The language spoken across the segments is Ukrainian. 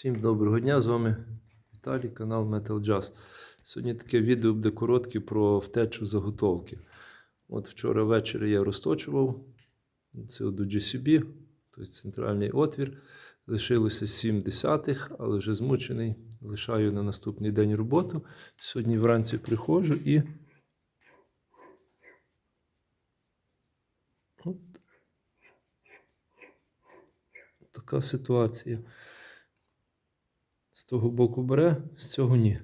Всім доброго дня, з вами Віталій, канал Metal Jazz. Сьогодні таке відео буде коротке про втечу заготовки. От вчора ввечері я розточував це до GCB, тобто центральний отвір. Лишилося 7 десятих, але вже змучений. Лишаю на наступний день роботу. Сьогодні вранці приходжу і. От така ситуація. З того боку бере, з цього ні.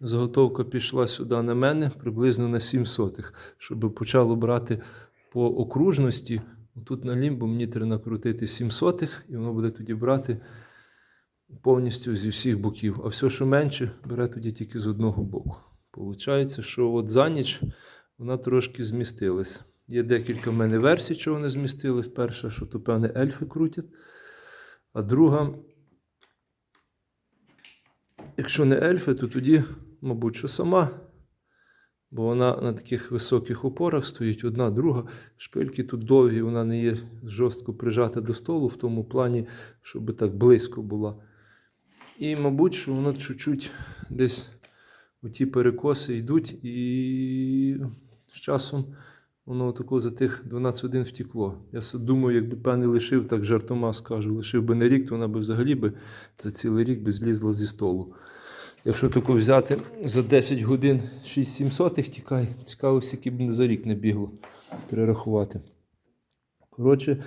Заготовка пішла сюди на мене приблизно на 7 сотих, щоб почало брати по окружності. Тут на лімбу мені треба накрутити 7 сотих, і воно буде тоді брати повністю зі всіх боків. А все, що менше, бере тоді тільки з одного боку. Получається, що от за ніч вона трошки змістилась. Є декілька в мене версій, що вони змістились. Перша, що то певне ельфи крутять, а друга. Якщо не ельфи, то тоді, мабуть, що сама, бо вона на таких високих опорах стоїть одна, друга. Шпильки тут довгі, вона не є жорстко прижата до столу, в тому плані, щоб так близько була. І, мабуть, що воно чуть-чуть десь у ті перекоси йдуть, і з часом воно тако за тих 12 годин втекло. Я думаю, якби певне лишив, так жартома скажу, лишив би на рік, то вона би взагалі би за цілий рік би злізла зі столу. Якщо тако взяти за 10 годин 6-7 сотих тікає, цікаво, скільки б за рік не бігло. Треба рахувати. Коротше,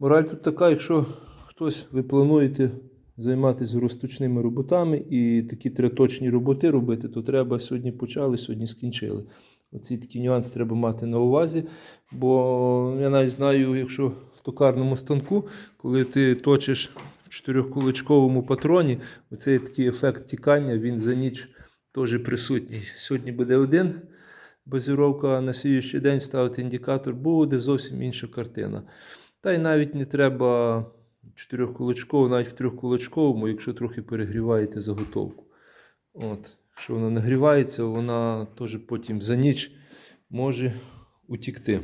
мораль тут така, якщо хтось ви плануєте займатися розточними роботами і такі треба точні роботи робити, то треба сьогодні почали, сьогодні скінчили. Оці такі нюанси треба мати на увазі. Бо я навіть знаю, якщо в токарному станку, коли ти точиш в чотирьохкуличковому патроні, оцей такий ефект тікання, він за ніч теж присутній. Сьогодні буде один базіровка, а на слідуючий день ставити індикатор, буде зовсім інша картина. Та й навіть не треба чотирьохкулачкового, навіть в трьохкулачковому, якщо трохи перегріваєте заготовку. От. Якщо вона нагрівається, вона теж потім за ніч може утікти.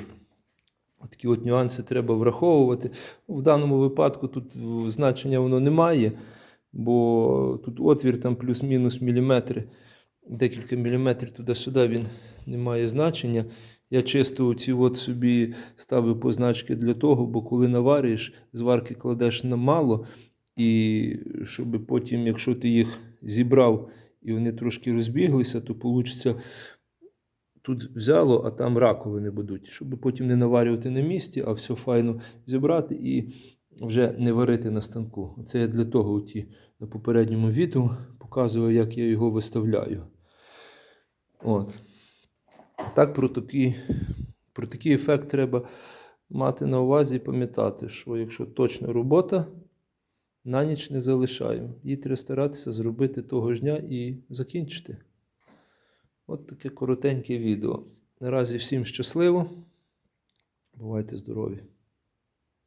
Такі от нюанси треба враховувати. В даному випадку тут значення воно не має, бо тут отвір там плюс-мінус міліметри, декілька міліметрів туди-сюди він не має значення. Я чисто ці от собі ставив позначки для того, бо коли наварюєш, зварки кладеш на мало, і щоб потім, якщо ти їх зібрав і вони трошки розбіглися, то вийде тут взяло, а там раковини будуть, щоб потім не наварювати на місці, а все файно зібрати і вже не варити на станку. Це я для того ті на попередньому відео показую, як я його виставляю. От. Так про такий, про такий ефект треба мати на увазі і пам'ятати, що якщо точна робота, на ніч не залишаємо. Її треба старатися зробити того ж дня і закінчити. От таке коротеньке відео. Наразі всім щасливо. Бувайте здорові!